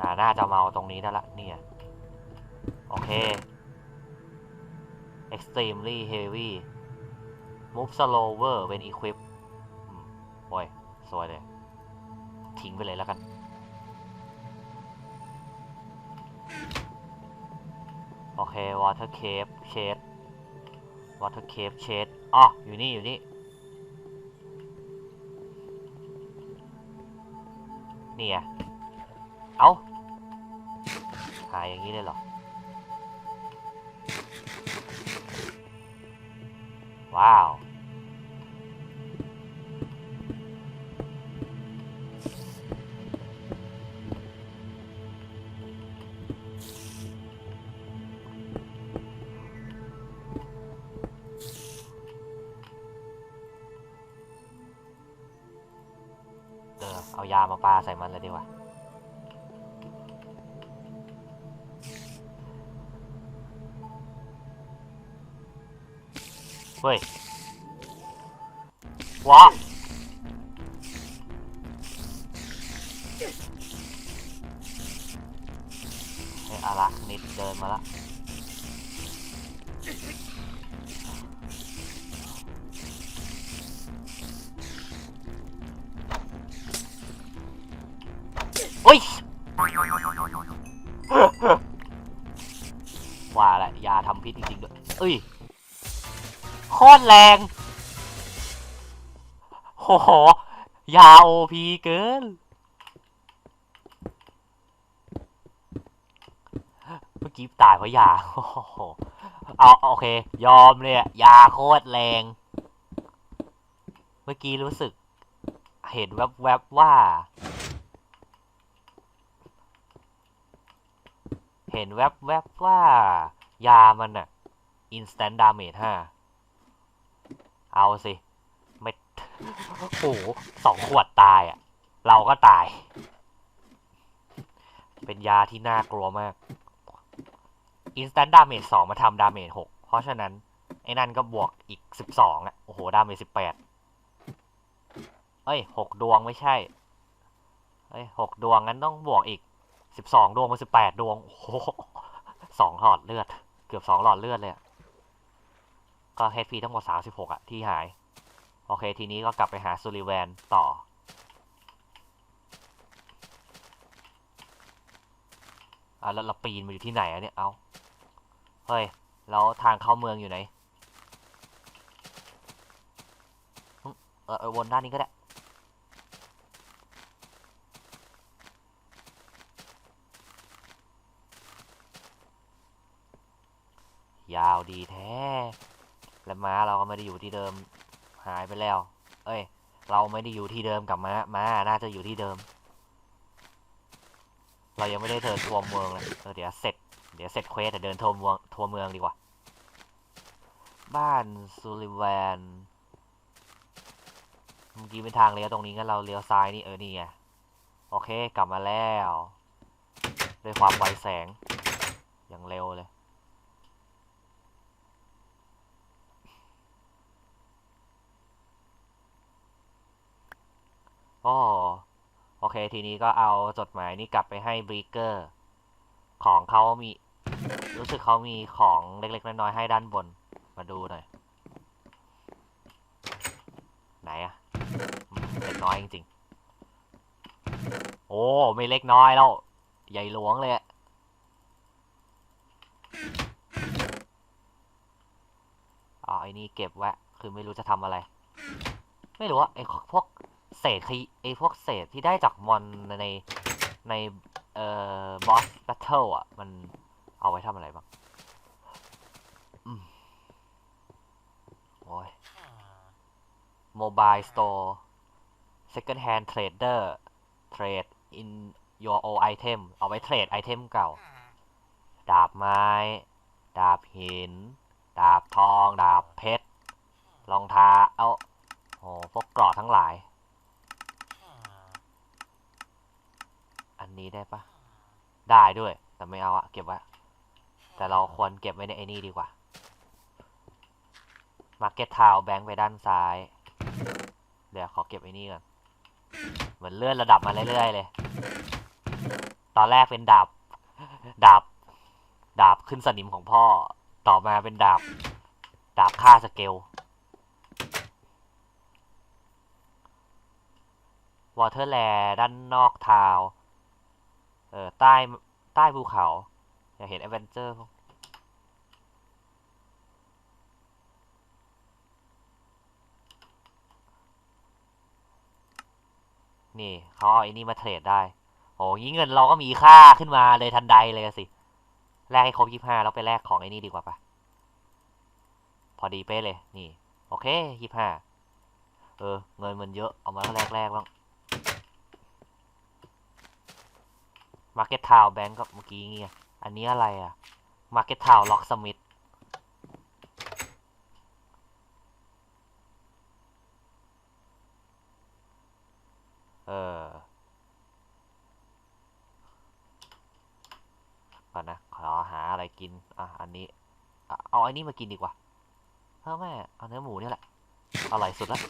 น่าน่าจะมาเอาตรงนี้ได้ละเนี่ยโอเค extremely heavy move slower when equipped โอ้ยสวยเลย ทิ้งไปเลยแล้วกันโอเค water cave shade water cave shade อ๋ออยู่นี่ อยู่นี่ นี่ไงเอา้ อย่างนี้เลยเหรอ ว้าว ว้าเฮ้ยอารักนิดเดินมาละโอ้ยว่าแหละยาทำพิษจริงๆด้วยเอ้ยโคตรแรง ยาโอพีเกิน เมื่อกี้ตายเพราะยาโอ้โหเอาโอเค ยอมเลยยาโคตรแรง เมื่อกี้รู้สึก เห็นแวบๆว่า เห็นแวบๆว่า ยามันอะ instant damage 5เอาสิ โอ้โหสองขวดตายอะ เราก็ตาย เป็นยาที่น่ากลัวมาก instant damage 2มาทำ damage 6เพราะฉะนั้น ไอ้นั่นก็บวกอีก12อะ โอ้โห damage 18เอ้ย6ดวงไม่ใช่เอ้ย6ดวงงั้นต้องบวกอีก12ดวงเป็น18ดดวง โอ้โหสองหลอดเลือด เกือบ2หลอดเลือดเลยอะก็ HP ทั้งหมด36อะที่หาย โอเค ทีนี้ก็กลับไปหาซูริแวนต่อ อะแล้วเราปีนมาอยู่ที่ไหนอะเนี่ย เอาเฮ้ย แล้วทางเข้าเมืองอยู่ไหน เออเออวนด้านนี้ก็ได้ ยาวดีแท้ และม้าเราก็ไม่ได้อยู่ที่เดิม หายไปแล้ว เอ้ย เราไม่ได้อยู่ที่เดิมกับม้าม้าน่าจะอยู่ที่เดิม เรายังไม่ได้เดินทัวร์เมืองเลยเออเดี๋ยวเสร็จ เดี๋ยวเสร็จเควสแต่เดินทัวร์เมืองทัวร์เมืองดีกว่า บ้านซูริแวนเมื่อกี้เป็นทางเลี้ยวตรงนี้งั้นเราเลี้ยวซ้ายนี่เออนี่ไงโอเคกลับมาแล้ว ด้วยความไวแสงอย่างเร็วเลย โอ้โอเคทีนี้ก็เอาจดหมายนี้กลับไปให้บรีเกอร์ ของเขามี รู้สึกเขามีของเล็กๆน้อยๆให้ด้านบน มาดูหน่อย ไหนอะเล็กน้อยจริงๆ โอ้ไม่เล็กน้อยแล้ว ใหญ่หลวงเลยอะอ๋อไอ้นี่เก็บไว้ คือไม่รู้จะทำอะไร ไม่รู้ว่าไอ้พวก ษขยไอพวกเศษที่ได้จากมอนในในเอ่อบอสแบทเทิลอะ มันเอาไว้ทำอะไรบ้างอืมโอ้ย Mobile Store Second Hand Trader Trade in your old item เอาไว้เทรดไอเทมเก่า ดาบไม้ ดาบหิน ดาบทอง ดาบเพชรรองเท้าเอาโอ้พวกเกราะทั้งหลาย อั นี้ได้ปะได้ด้วย แต่ไม่เอาอะเก็บไว้ แต่เราควรเก็บไว้ในไอ้นี่ดีกว่า Market Town แบงค์ไปด้านซ้าย เดี๋ยวขอเก็บไอ้นี่ก่อน เหมือนเลื่อนระดับมาเรื่อยๆเลย ตอนแรกเป็นดาบ ดาบ ดาบขึ้นสนิมของพ่อ ต่อมาเป็นดาบ ดาบฆ่าสเกล วอเทอร์แลด้านนอกทาวน์ ออใต้ใต้ภูเขาอยากเห็นแอเวนเจอร์พวกนี่เขาเอาไอ้นี่มาเทรดได้ โอ้งี้เงินเราก็มีค่าขึ้นมาเลยทันใดเลยสิ แลกให้ครบยี่ห้าแล้วไปแลกของไอ้นี่ดีกว่าปะพอดีเป๊ะเลย นี่ โอเคยี่ห้าเออ เงินมันเยอะ เอามาแลกแลกบ้าง Market Town Bank กับเมื่อกี้เงี้ยอันนี้อะไรอะ Market Town Locksmith เออก่อนนะ ขอหาอะไรกิน อะ อันนี้ เอาอันนี้มากินดีกว่าเฮ้ยแม่เอาเนื้อหมูเนี่ยแหละ อร่อยสุดแล้ว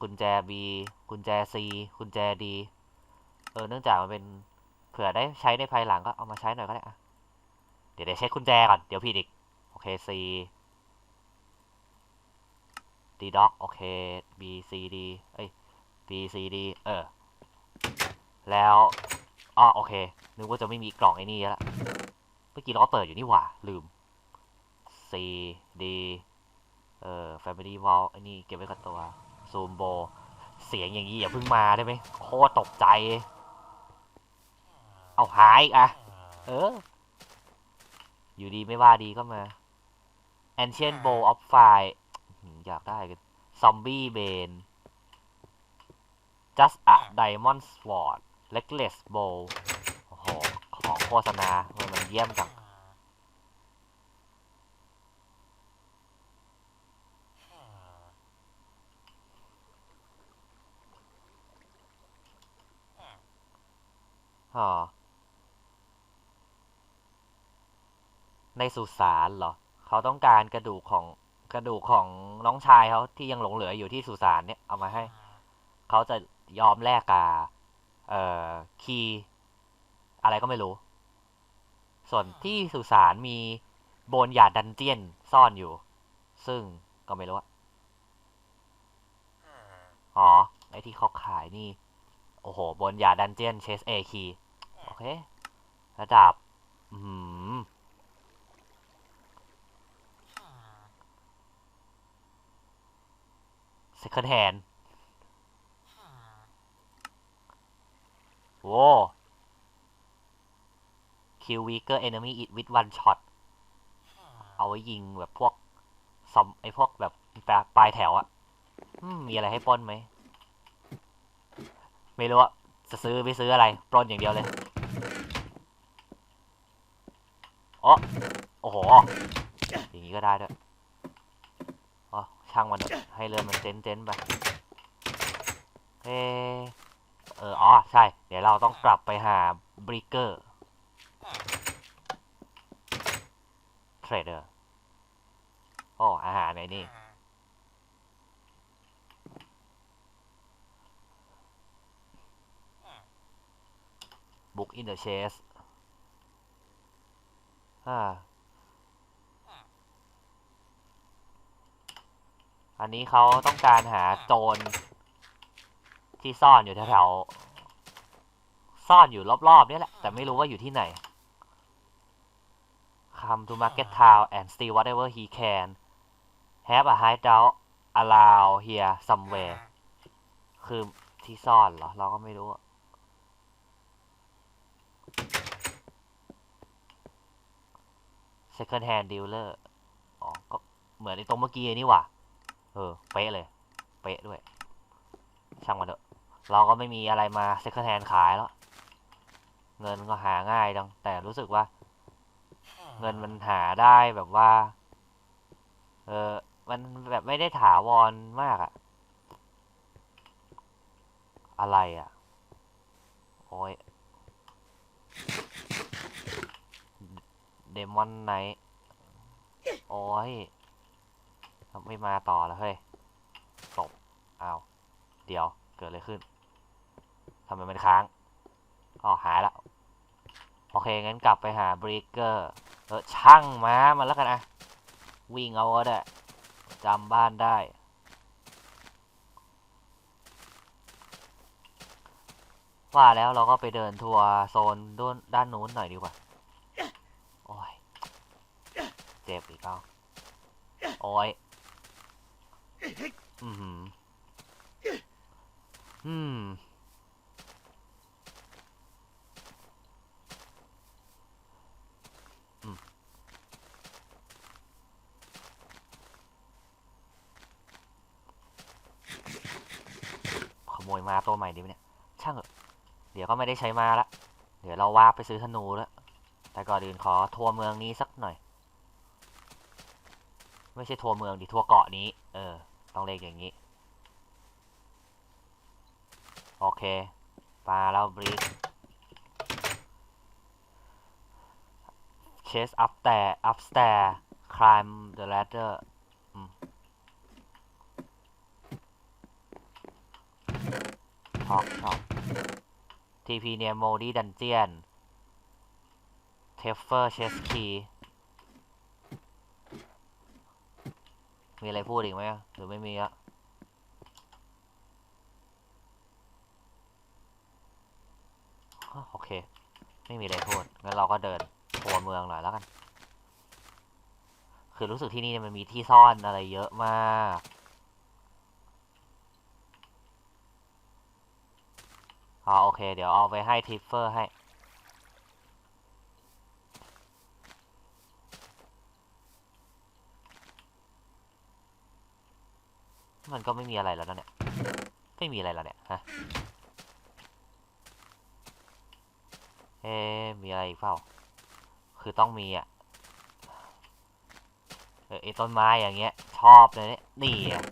กุญแจ B กุญแจ C กุญแจ D เออเนื่องจากมันเป็นเผื่อได้ใช้ในภายหลังก็เอามาใช้หน่อยก็ได้อะเดี๋ยวเดี๋ยวเช็คกุญแจก่อนเดี๋ยวผิดอีก โอเค C D dock โอเค B C D เอ้ย B C D เออ แล้วอ๋อโอเค นึกว่าจะไม่มีกล่องไอ้นี่แล้วเมื่อกี้เราก็เปิดอยู่นี่หว่า ลืม C D เอ่อ Family Vault ไอ้นี่เก็บไว้กับตัวซูมโบ เสียงอย่างนี้อย่าเพิ่งมาได้ไหมโคตรตกใจ เอาหายอีกอะเออ อยู่ดีไม่ว่าดีก็มา Ancient Bowl of Fire หืมอยากได้กัน Zombie Bane Just a Diamond Sword Reckless Bow โอ้โห ของโฆษณามันมันเยี่ยมจังอ๋อ ในสุสานเหรอ เขาต้องการกระดูกของกระดูกของน้องชายเขาที่ยังหลงเหลืออยู่ที่สุสานเนี่ยเอามาให้ เขาจะยอมแลกกาเอ่อคีย์อะไรก็ไม่รู้ ส่วนที่สุสานมีโบนหยาดดันเจียนซ่อนอยู่ ซึ่งก็ไม่รู้อะอ๋อ ไอที่เขาขายนี่ โอ้โห บนหยาดดันเจียนเชสเอคีโอเค ระดับ อืม second hand โว้ kill weaker enemy it with one shot เอาไว้ยิงแบบพวกซอมไอพวกแบบปลาปลายแถวอะอืมมีอะไรให้ปล้นไหม ไม่รู้อะจะซื้อไม่ซื้ออะไร ปล้นอย่างเดียวเลยโอ้โอ้โห อย่างนี้ก็ได้ด้วยอ๋อ ช่างมันเถอะให้เรือมันเจนเจนไปเออเอออ๋อใช่ เดี๋ยวเราต้องกลับไปหาบริเกอร์เทรดเดอร์โอ้อาหารไหนนี่บุกอินเดอะเชสอ่า อันนี้เขาต้องการหาโจรที่ซ่อนอยู่แถวๆซ่อนอยู่รอบๆนี่แหละ แต่ไม่รู้ว่าอยู่ที่ไหน Come to Market Town and steal whatever he can Have a hideout around here somewhere คือที่ซ่อนเหรอ เราก็ไม่รู้อะ Second hand dealer อ๋อ ก็เหมือนไอ้ตรงเมื่อกี้นี่หว่า เออ เป๊ะเลย เป๊ะด้วย ช่างมันเถอะ เราก็ไม่มีอะไรมา Second hand ขายแล้ว เงินก็หาง่ายจัง แต่รู้สึกว่า เงินมันหาได้แบบว่า เออ มันแบบไม่ได้ถาวรมากอะอะไรอะโอ้ยเดมอนไนโอ้ย ไม่มาต่อแล้วเฮ้ยตบอ้าวเดี๋ยวเกิดอะไรขึ้นทำไมมันค้างอ๋อหายละโอเค งั้นกลับไปหาบริกเกอร์เออช่างม้ามันแล้วกันอะวิ่งเอาก็ได้จำบ้านได้ ว่าแล้วเราก็ไปเดินทัวร์โซนด้านด้านนู้นหน่อยดีกว่า โอ้ย เจ็บอีกแล้วโอ้ย อืมอืมขโมยมาตัวใหม่ดีไหมเนี่ย ช่างเถอะเดี๋ยวก็ไม่ได้ใช้มาละ เดี๋ยวเราวาร์ปไปซื้อธนูแล้ว แต่ก่อนอื่นขอทัวร์เมืองนี้สักหน่อย ไม่ใช่ทัวร์เมืองดิทัวร์เกาะนี้ เออ ต้องเรียกอย่างนี้ โอเคปลาแล้วบริกเชสอัพแต่อัพสแต่คล m ม the ladder อืมท็อกท็อกทีพีเนียโมดี้ดันเจียนเทฟเฟอร์เชสคี มีอะไรพูดอีกไหมหรือไม่มีอะโอเค ไม่มีอะไรพูดงั้นเราก็เดินทัวร์เมืองหน่อยแล้วกัน คือรู้สึกที่นี่มันมีที่ซ่อนอะไรเยอะมากอ๋อโอเค เดี๋ยวเอาไปให้ทิฟเฟอร์ให้ มันก็ไม่มีอะไรแล้วนะเนี่ย ไม่มีอะไรแล้วเนี่ยฮะเอ๊มีอะไรอีกเปล่า คือต้องมีอะเออไอต้นไม้อย่างเงี้ย ชอบเลยเนี่ยนี่อะ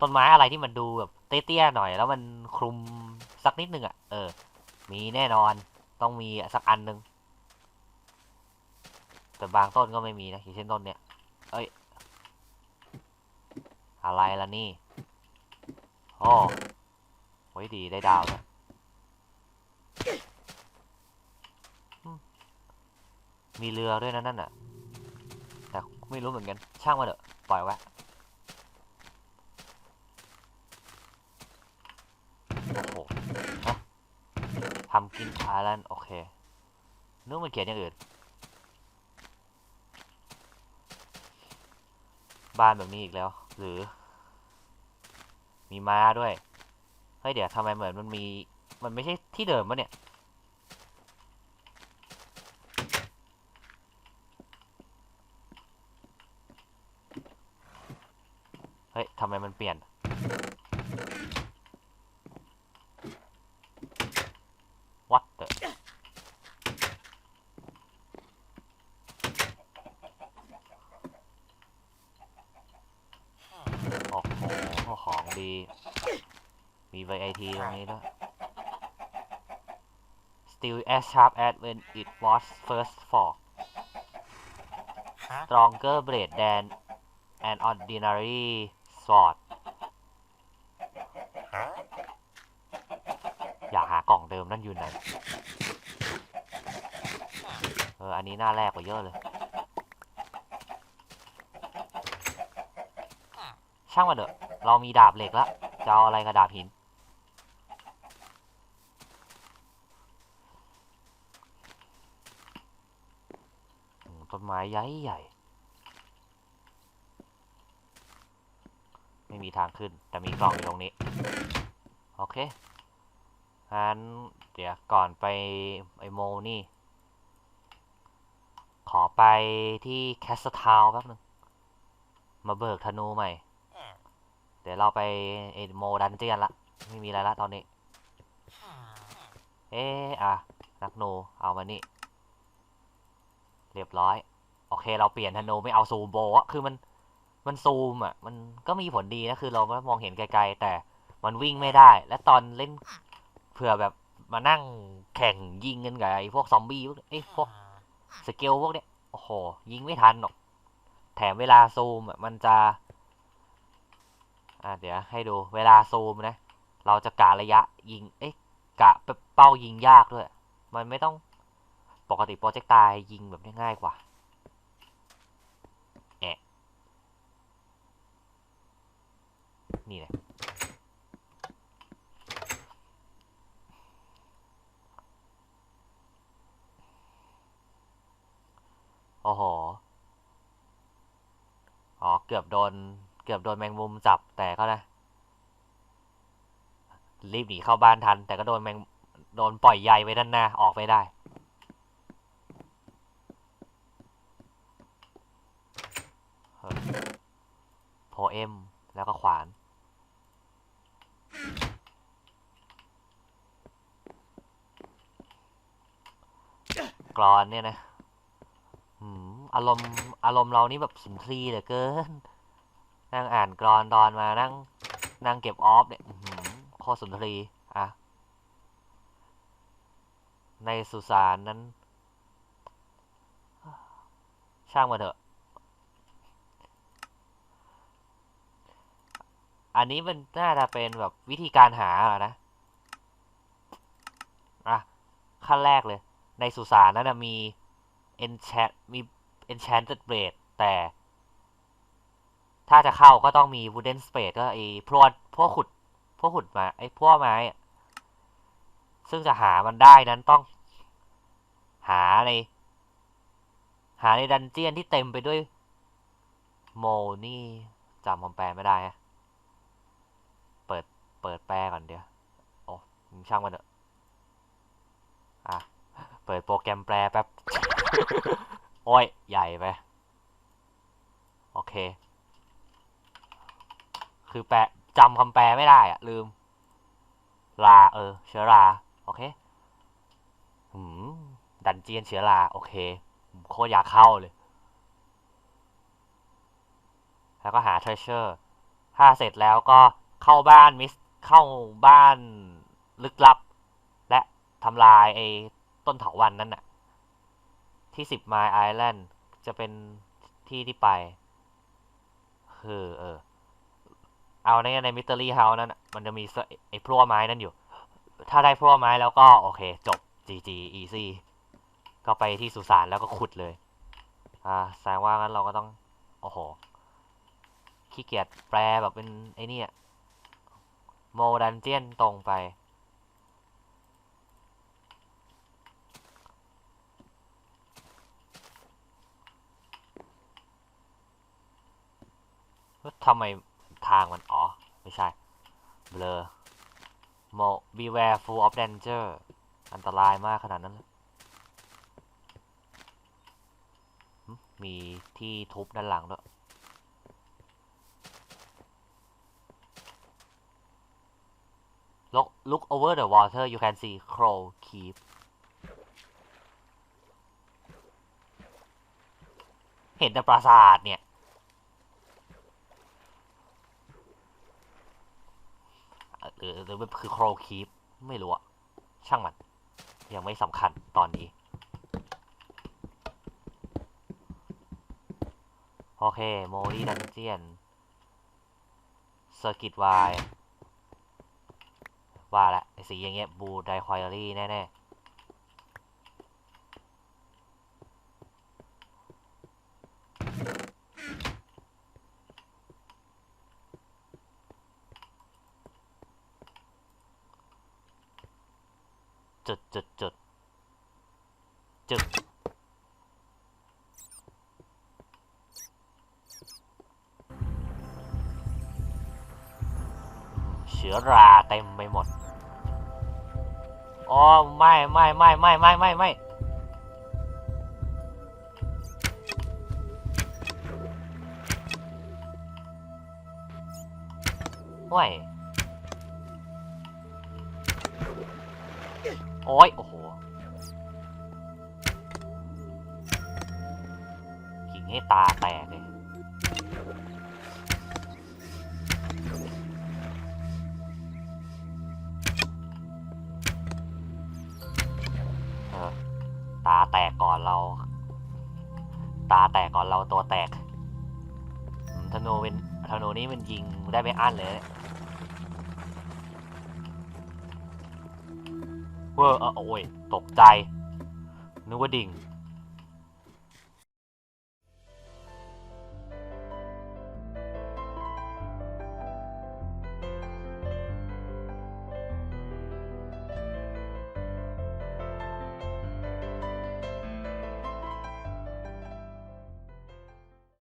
ต้นไม้อะไรที่มันดูแบบเตี้ยๆหน่อย แล้วมันคลุมสักนิดนึงอะ เออ มีแน่นอน ต้องมีอะสักอันหนึ่ง แต่บางต้นก็ไม่มีนะอย่างเช่นต้นเนี้ยเอ้ย อะไรล่ะนี่โอ้โหดีได้ดาวนะอืมมีเรือด้วยนะนั่นน่ะ แต่ไม่รู้เหมือนกัน ช่างมาเถอะ ปล่อยไว้โอ้โหทำกินพาลันโอเคนึกมันเขียนอย่างอื่น บ้านแบบนี้อีกแล้ว หรือ มีม้าด้วย เฮ้ยเดี๋ยวทำไมเหมือนมันมี มันไม่ใช่ที่เดิมปะเนี่ย เฮ้ยทำไมมันเปลี่ยน What the โอ้โห ของดี มี VIT ตรงนี้ด้วย Still as sharp as when it was first fall Huh? Stronger blade than an ordinary sword Huh? อยากหากล่องเดิมนั่นอยู่ไหน เออ อันนี้หน้าแรกกว่าเยอะเลย ช่างมันเถอะ เรามีดาบเหล็กแล้วจะเอาอะไรกับดาบหิน ต้นไม้ใหญ่ใหญ่ ไม่มีทางขึ้น แต่มีกล่องอยู่ตรงนี้ โอเคงั้นเดี๋ยวก่อนไปไอโมนี่ ขอไปที่แคสเทาวแป๊บนึง มาเบิกธนูใหม่ เดี๋ยวเราไปเอโมดันเจียนละไม่มีอะไรละตอนนี้ เอ๊อะนักโนเอามานี่ เรียบร้อย โอเค เราเปลี่ยนธนูไม่เอาซูมโบะคือมันมันซูมอะ มันก็มีผลดีนะคือเรามองเห็นไกลๆ แต่มันวิ่งไม่ได้ และตอนเล่นเผื่อแบบมานั่งแข่งยิงกันกับไอ้พวกซอมบี้พวกเอ้พวกสเกลพวกเนี้ยโอ้โหยิงไม่ทันหรอก แถมเวลาซูมอะมันจะ อะเดี๋ยวให้ดูเวลาซูมนะ เราจะกะระยะยิง เอ๊ะกะเป้ายิงยากด้วย มันไม่ต้องปกติโปรเจกต์ตายยิงแบบง่ายกว่าแอะนี่แหละโอ้โห อ๋อ เกือบโดน เกือบโดนแมงมุมจับแต่ก็นะ รีบหนีเข้าบ้านทัน แต่ก็โดนแมงโดนปล่อยใยไว้ด้านหน้าออกไม่ได้ โพเอม แล้วก็ขวาน กรอนเนี่ยนะอารมณ์อารมณ์เรานี่แบบสุนทรีเหลือเกิน นั่งอ่านกรอนตอนมานั่งนั่งเก็บออฟเนี่ยอื้อหือโคสุนทรีอะ ในสุสานนั้น ช่างมาเถอะ อันนี้มันน่าจะเป็นแบบวิธีการหาอะนะ อะ ขั้นแรกเลย ในสุสานนั้นมี enchant มี enchanted blade แต่ ถ้าจะเข้าก็ต้องมี wooden spade ก็ไอ้พวกพวกขุดพวกขุดมาไอ้พวกไม้ ซึ่งจะหามันได้นั้นต้อง หาใน หาในดันเจียนที่เต็มไปด้วย โมนี่จำคำแปลไม่ได้ฮะเปิดเปิดแปลก่อนเดี๋ยวโอ้ช่างมันเถอะอะ เปิดโปรแกรมแปลแป๊บ โอ้ย ใหญ่ไป โอเค คือแปลจำคำแปลไม่ได้อะลืม ลา เออ เชื้อรา โอเคหืมดันเจียนเชื้อรา โอเคโคตรอยากเข้าเลย แล้วก็หา treasure ถ้าเสร็จแล้วก็เข้าบ้านมิสเข้าบ้านลึกลับ และทำลายไอ้ต้นเถาวันนั่นน่ะ ที่สิบไมล์ไอแลนด์จะเป็นที่ที่ไป คือ เออ เอาในในมิส t ต r รี่เฮานั่นน่ะมันจะมีไอ้พลั่วไม้นั่นอยู่ ถ้าได้พลั่วไม้แล้วก็โอเค จบ GG easy ก็ไปที่สุสานแล้วก็ขุดเลย อ่าแสดงว่างั้นเราก็ต้อง โอ้โห ขี้เกียจแปลแบบเป็นไอ้นี่อะโมดันเจียนตรงไป ทำไมทางมันอ๋อ ไม่ใช่เบลอโม beware full of danger อันตรายมากขนาดนั้น มีที่ทุบด้านหลังด้วย look look over the water you can see crow keep เห็นแต่ปราสาทเนี่ย หรือหรือมันคือโครคีปไม่รู้อะช่างมัน ยังไม่สำคัญตอนนี้ โอเค โมลี่ดันเจียนเซอร์กิตวายว่าละไอสีอย่างเงี้ยบูไดควายรี่แน่ ๆ ชื้อราเต็มไปหมด อ๋อไม่ไม่ไม่ไม่ไม่ไม่ไม่ห่วยโอ้ยโอ้โห ตาแตกก่อนเรา ตาแตกก่อนเราตัวแตกธนูเป็นธนูนี้มันยิงได้ไม่อั้นเลยเว้อโอ้ยตกใจนึกว่าดิ่ง